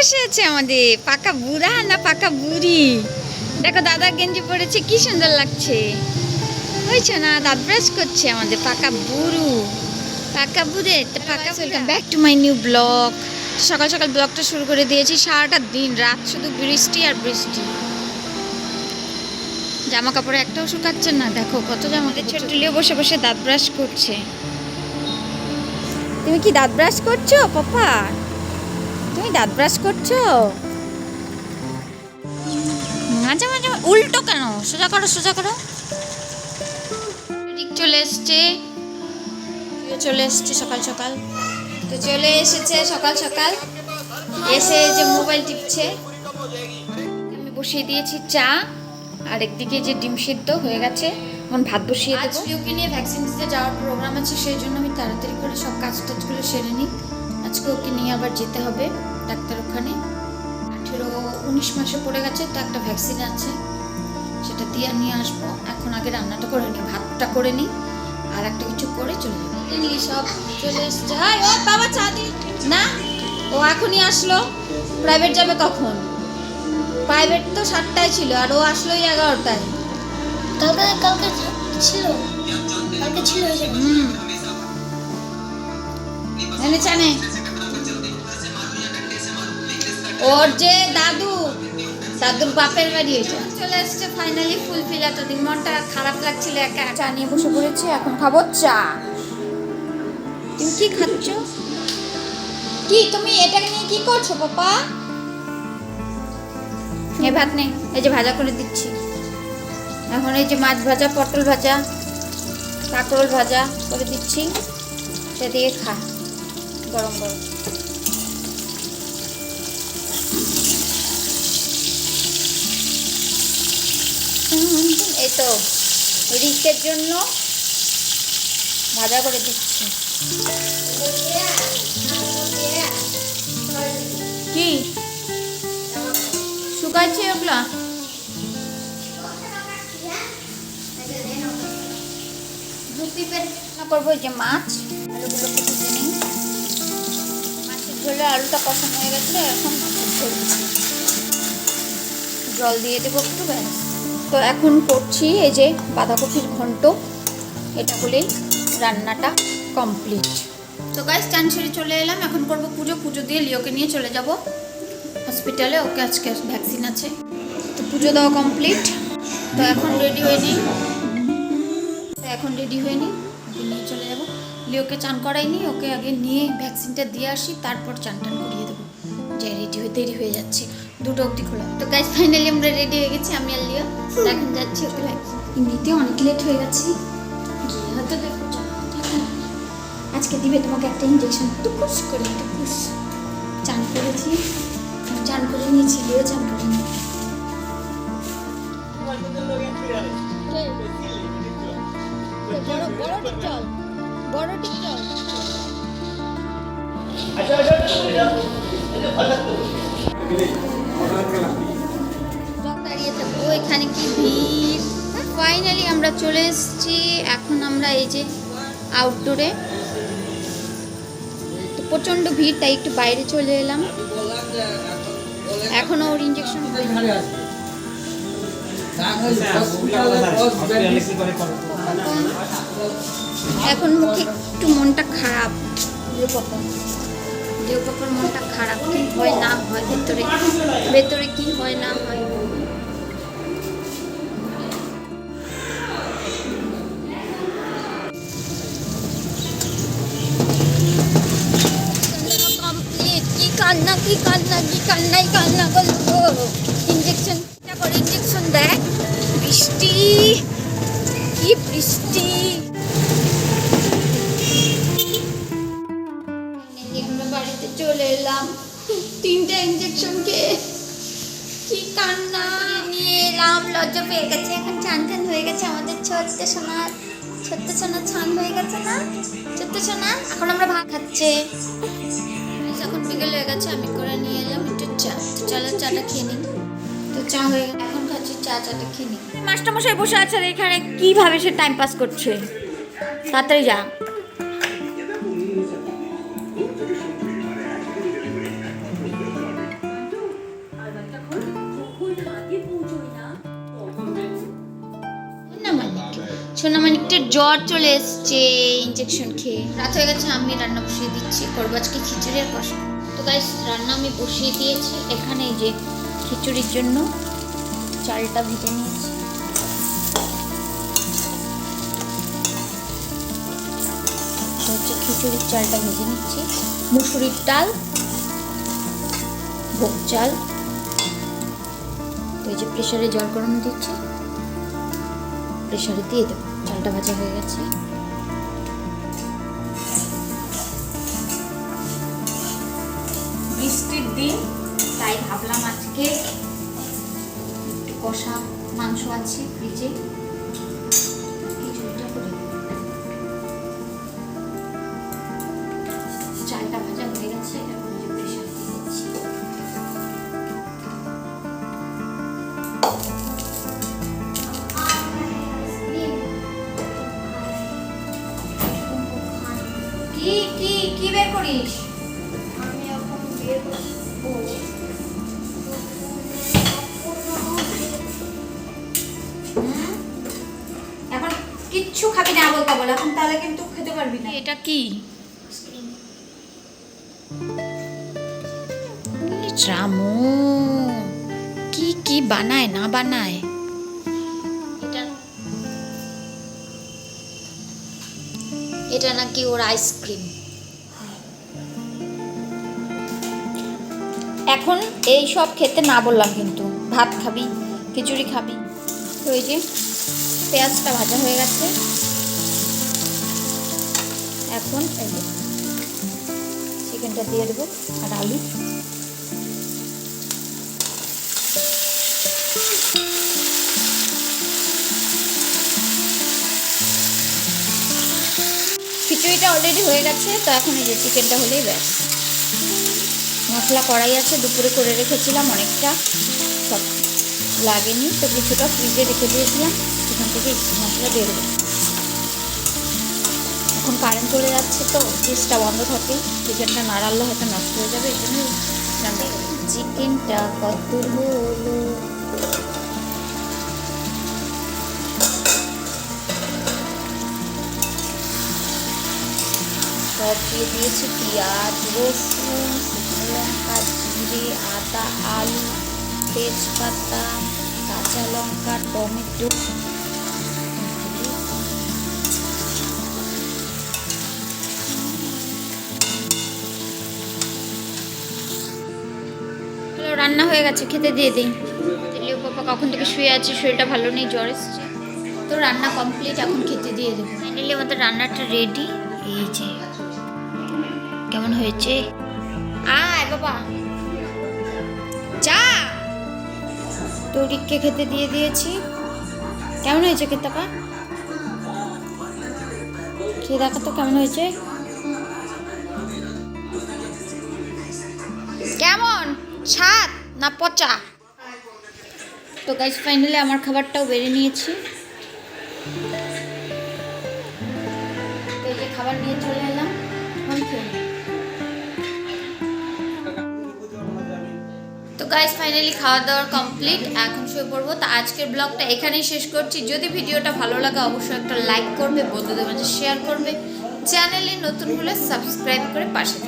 বসে আছে আমাদের। পাকা বুড়া না পাকা বুড়ি? দেখো দাদা গেঞ্জি পরেছে কি সুন্দর লাগছে। হয়েছে না? দাঁত ব্রাশ করছে আমাদের পাকা বুড়ু। পাকা বুড়ে পাকা welcome back to my new blog সকাল সকাল ব্লগটা শুরু করে দিয়েছি সারাটা দিন রাত শুধু বৃষ্টি আর বৃষ্টি। জামা কাপড় একটাও শুকাচ্ছে না দেখো কত জামা ছোট্ট লিও বসে বসে দাঁত ব্রাশ করছে। তুমি কি দাঁত ব্রাশ করছ পাপা? তুমি দাঁত ব্রাশ করছ? মাঝে মাঝে উল্টো কেন? সোজা করো সোজা করো। চলে এসছে। চলে এসছে সকাল সকাল। তো চলে এসেছে সকাল সকাল। এসে যে মোবাইল টিপছে। আমি বসিয়ে দিয়েছি চা। আর একদিকে যে ডিম সিদ্ধ হয়ে গেছে এখন ভাত বসিয়ে দেবো। প্রিয়কে নিয়ে ভ্যাকসিন দিতে যাওয়ার প্রোগ্রাম আছে সেই জন্য আমি তাড়াতাড়ি করে সব কাজ টাজগুলো সেরে নিই। আজকে ওকে নিয়ে আবার যেতে হবে ডাক্তার ওখানে আঠেরো উনিশ মাসে পড়ে গেছে তো একটা ভ্যাকসিন আছে। সেটা দিয়ে নিয়ে আসব। এখন আগে রান্নাটা করে নিই ভাতটা করে নিই আর একটা কিছু করে চলে যাব। নিয়ে সব চলে এসছে। হাই ও বাবা চা দি। না ও এখনই আসলো। প্রাইভেট যাবে কখন? প্রাইভেট তো সাতটায় ছিল আর ও আসলো ওই এগারোটায়। কালকে কালকে ছিল। কালকে ছিল হুম। চানে ওর যে দাদু দাদুর বাপের বাড়ি এটা। চলে এসছে ফাইনালি ফুলফিল এতদিন মনটা খারাপ লাগছিল একা চা নিয়ে বসে পড়েছি এখন খাব চা। তুমি কি খাচ্ছ? কি তুমি এটাকে নিয়ে কি করছ পাপা? এ ভাত নেই এই যে ভাজা করে দিচ্ছি। এখন এই যে মাছ ভাজা পটল ভাজা কাঁকরোল ভাজা করে দিচ্ছি। সে দিয়ে খা গরম গরম। এই তো রিকের জন্য ভাজা করে দিচ্ছি। কি? শুকাচ্ছে ওগুলা? দু পিপের করব যে মাছ, আলুগুলো মাছের ঝোলে আলুটা কষানো হয়ে গেছে, এখন জল দিয়ে দেবো একটু, ব্যাস। তো এখন করছি এই যে বাঁধাকপির ঘন্ট। এটা হলেই রান্নাটা কমপ্লিট। তো গাছ চান ছেড়ে চলে এলাম। এখন করব পুজো। পুজো দিয়ে লিওকে নিয়ে চলে যাব। হসপিটালে ওকে আজকে ভ্যাকসিন আছে। তো পুজো দেওয়া কমপ্লিট। তো এখন রেডি হয়ে নিই এখন রেডি হয়ে নিই ওকে নিয়ে চলে যাব। লিওকে চান করাইনি ওকে আগে নিয়ে ভ্যাকসিনটা দিয়ে আসি। তারপর চান টান করিয়ে দেবো। যে রেডি হয়ে দেরি হয়ে যাচ্ছে। দুটো অবধি খোলা। তো গাইজ ফাইনালি আমরা রেডি হয়ে গেছি আমি আর লিও। এখন যাচ্ছি ওকে এমনিতে অনেক লেট হয়ে গেছে। গিয়ে হয়তো দেখো আজকে দিবে তোমাকে একটা ইঞ্জেকশন টুকুস করে টুকুস। চান করেছি। চান করে নিয়েছি লিও চান করে নিয়েছি। বড় বড় টিকটল বড় টিকটল এখানে কি ভিড়? ফাইনালি আমরা চলে এসেছি। এখন আমরা এই যে আউটডোরে তো প্রচণ্ড ভিড়, তাই একটু বাইরে চলে এলাম। এখনও ওর ইঞ্জেকশন এখন মুখে একটু মনটা খারাপ। দেও পাপার মনটা খারাপ, কি হয়, না হয়, ভেতরে ভেতরে কি হয়, না হয়। কান্না, কি কান্না, কি কান্নাই কান্না করল ইঞ্জেকশন ইঞ্জেকশন বৃষ্টি, কি বৃষ্টি। তিনটা ইঞ্জেকশন কে কি কান্না। নিয়ে এলাম লজ্জা পেয়ে গেছে। এখন চান টান হয়ে গেছে। আমাদের ছোট্ট সোনা ছোট্ট সোনা ছান হয়ে গেছে না? ছোট্ট সোনা এখন আমরা ভাত খাচ্ছে। এখন বিকেল হয়ে গেছে আমি করে নিয়ে এলাম একটু চা। তো চলো চাটা খেয়ে নিই। তো চা হয়ে গেছে। এখন খাচ্ছি চা চাটা খেয়ে নিই। মাস্টারমশাই বসে আছে এখানে। কীভাবে সে টাইম পাস করছে? তাড়াতাড়ি যা। সোনামানিকটার জ্বর চলে এসছে ইঞ্জেকশন খেয়ে। রাত হয়ে গেছে, আমি রান্না বসিয়ে দিচ্ছি। করব আজকে খিচুড়ি আর কষা। তো গাইস রান্না আমি বসিয়ে দিয়েছি এখানে যে খিচুড়ির জন্য চালটা ভেজে নিয়েছি। হচ্ছে খিচুড়ির চালটা ভেজে নিচ্ছি। মুসুরির ডাল, ভোগ চাল। তো এই যে প্রেশারে জল গরম দিচ্ছি প্রেশারে দিয়ে দেবো। চালটা ভাজা হয়ে গেছে। বৃষ্টির দিন, তাই ভাবলাম আজকে একটু কষা মাংস আছে ফ্রিজে। চালটা ভাজা হয়ে গেছে কি বের করিস? আমি এখন বের এখন কিচ্ছু খাবি না বলতে বল। এখন তাহলে কিন্তু খেতে পারবি না। এটা কি? রামু কি কি বানায় না বানায়? এটা এটা নাকি ওর আইসক্রিম এখন এই সব খেতে না বললাম কিন্তু। ভাত খাবি, খিচুড়ি খাবি। তো এই যে পেঁয়াজটা ভাজা হয়ে গেছে। এখন এই যে চিকেনটা দিয়ে দেবো আর আলু। খিচুড়িটা অলরেডি হয়ে গেছে, তো এখন এই যে চিকেনটা হলেই ব্যাস। মশলা কড়াই আছে, দুপুরে করে রেখেছিলাম অনেকটা। সব লাগেনি, তো কিছুটা ফ্রিজে রেখে দিয়েছিলাম। সেখান থেকে মশলা দেবো এখন কারেন্ট চলে যাচ্ছে তো ফ্রিজটা বন্ধ থাকে। চিকেনটা নাড়ালে হয়তো নষ্ট হয়ে যাবে এই জন্য চিকেনটা কত হলো? সব দিয়ে দিয়েছি, পেঁয়াজ, রসুন লঙ্কা জিরে আদা আলু তেজপাতা কাঁচা লঙ্কা টমেটো। রান্না হয়ে গেছে খেতে দিয়ে দিই। তেলিও পাপা কখন থেকে শুয়ে আছে শরীরটা ভালো নেই জ্বর এসছে। তো রান্না কমপ্লিট এখন খেতে দিয়ে দেবো। ফাইনালি আমাদের রান্নাটা রেডি এই যে কেমন হয়েছে? আয় বাবা। চা তরিককে খেতে দিয়ে দিয়েছি। কেমন হয়েছে খেতাপা খেয়ে দেখা তো কেমন হয়েছে? কেমন? স্বাদ না পচা? তো গাইস ফাইনালি আমার খাবারটাও বেড়ে নিয়েছি। তো যে খাবার নিয়ে চলে এলাম। গাইস ফাইনালি খাওয়া দাওয়ার কমপ্লিট এখন শুয়ে পড়ব। তো আজকের ব্লগটা এখানেই শেষ করছি। যদি ভিডিওটা ভালো লাগে, অবশ্যই একটা লাইক করবে, বন্ধুদের মাঝে শেয়ার করবে। চ্যানেলে নতুন হলে সাবস্ক্রাইব করে পাশে